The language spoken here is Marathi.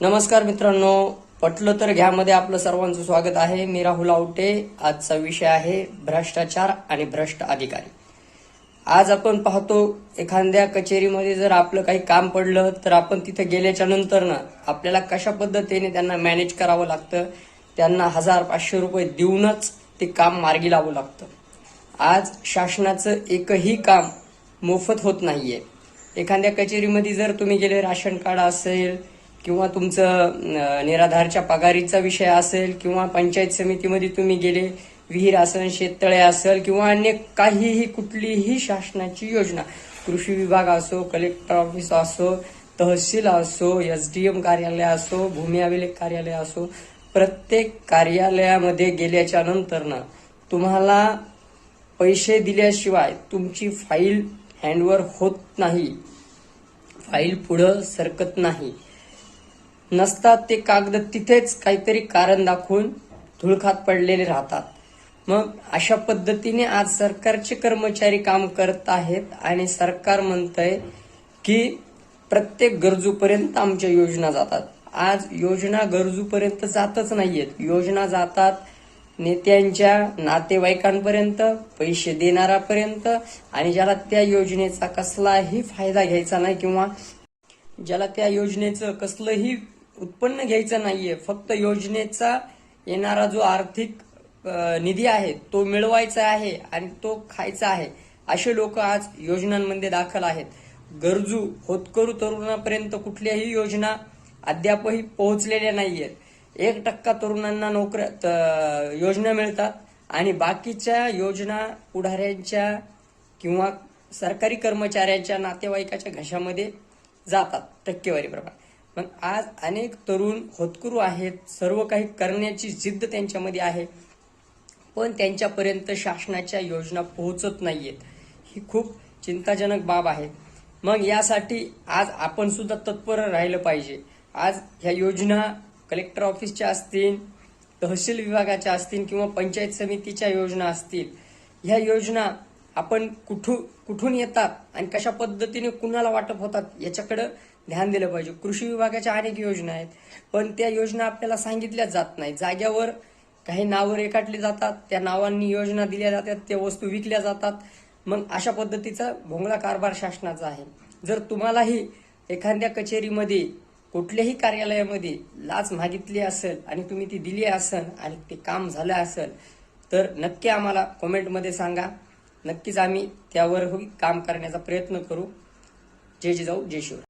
नमस्कार मित्रांनो पटलं तर घ्यामध्ये आपलं सर्वांचं स्वागत आहे. मी राहुल आवटे. आजचा विषय आहे भ्रष्टाचार आणि भ्रष्ट अधिकारी. आज आपण पाहतो एखाद्या कचेरीमध्ये जर आपलं काही काम पडलं तर आपण तिथे गेल्याच्यानंतर ना आपल्याला कशा पद्धतीने त्यांना मॅनेज करावं लागतं? त्यांना हजार पाचशे रुपये देऊनच ते काम मार्गी लावं लागतं. आज शासनाचं एकही काम मोफत होत नाहीये. एखाद्या कचेरीमध्ये जर तुम्ही गेले राशन कार्ड असेल किंवा तुमचं निराधारच्या पगारीचा विषय असेल किंवा पंचायत समितीमध्ये तुम्ही गेले विहीर असेल शेततळे असेल किंवा अन्य काहीही कुठलीही शासनाची योजना कृषी विभाग असो कलेक्टर ऑफिस असो तहसील असो एसडीएम कार्यालय असो भूमी अभिलेख कार्यालय असो प्रत्येक कार्यालयामध्ये गेल्याच्यानंतर तुम्हाला पैसे दिल्याशिवाय तुमची फाईल हँडवर होत नाही. फाईल पुढं सरकत नाही. नसतात ते कागद तिथेच काहीतरी कारण दाखवून धुळखात पडलेले राहतात. मग अशा पद्धतीने आज सरकारचे कर्मचारी काम करत आहेत आणि सरकार म्हणतंय की प्रत्येक गरजूपर्यंत आमच्या योजना जातात. आज योजना गरजूपर्यंत जातच नाहीयेत. योजना जातात नेत्यांच्या नातेवाईकांपर्यंत पैसे देणाऱ्यापर्यंत आणि ज्याला त्या योजनेचा कसलाही फायदा घ्यायचा नाही किंवा ज्याला त्या योजनेचं कसलंही उत्पन्न घ्यायचं नाहीये. फक्त योजनेचा येणारा जो आर्थिक निधी आहे तो मिळवायचा आहे आणि तो खायचा आहे असे लोक आज योजनांमध्ये दाखल आहेत. गरजू होतकरू तरुणापर्यंत कुठल्याही योजना अद्यापही पोहोचलेल्या नाहीयेत. एक टक्का तरुणांना नोकऱ्या योजना मिळतात आणि बाकीच्या योजना पुढाऱ्यांच्या किंवा सरकारी कर्मचाऱ्यांच्या नातेवाईकाच्या घशामध्ये जातात टक्केवारीप्रमाणे मग आज अनेक तरुण होतकुरू आहेत. सर्व काही करण्याची जिद्द त्यांच्यामध्ये आहे. पण त्यांच्यापर्यंत शासनाच्या योजना पोहोचत नाहीयेत. ही खूप चिंताजनक बाब आहे. मग यासाठी आज आपण सुद्धा तत्पर राहिलं पाहिजे. आज ह्या योजना कलेक्टर ऑफिसच्या असतील तहसील विभागाच्या असतील किंवा पंचायत समितीच्या योजना असतील ह्या योजना आपण कुठू कुठून येतात आणि कशा पद्धतीने कुणाला वाटप होतात याच्याकडं ध्यान दिलं पाहिजे. कृषी विभागाच्या अनेक योजना आहेत पण त्या योजना आपल्याला सांगितल्या जात नाही जाग्यावर काही नावं रेखाटली जातात त्या नावांनी योजना दिल्या जातात त्या वस्तू विकल्या जातात. मग अशा पद्धतीचा भोंगळा कारभार शासनाचा आहे. जर तुम्हालाही एखाद्या कचेरीमध्ये कुठल्याही कार्यालयामध्ये लाच मागितली असेल आणि तुम्ही ती दिली असेल आणि ते काम झालं असेल तर नक्की आम्हाला कमेंटमध्ये सांगा. नक्कीच आम्ही त्यावरही काम करण्याचा प्रयत्न करू. जय जिजाऊ जय शिवराय.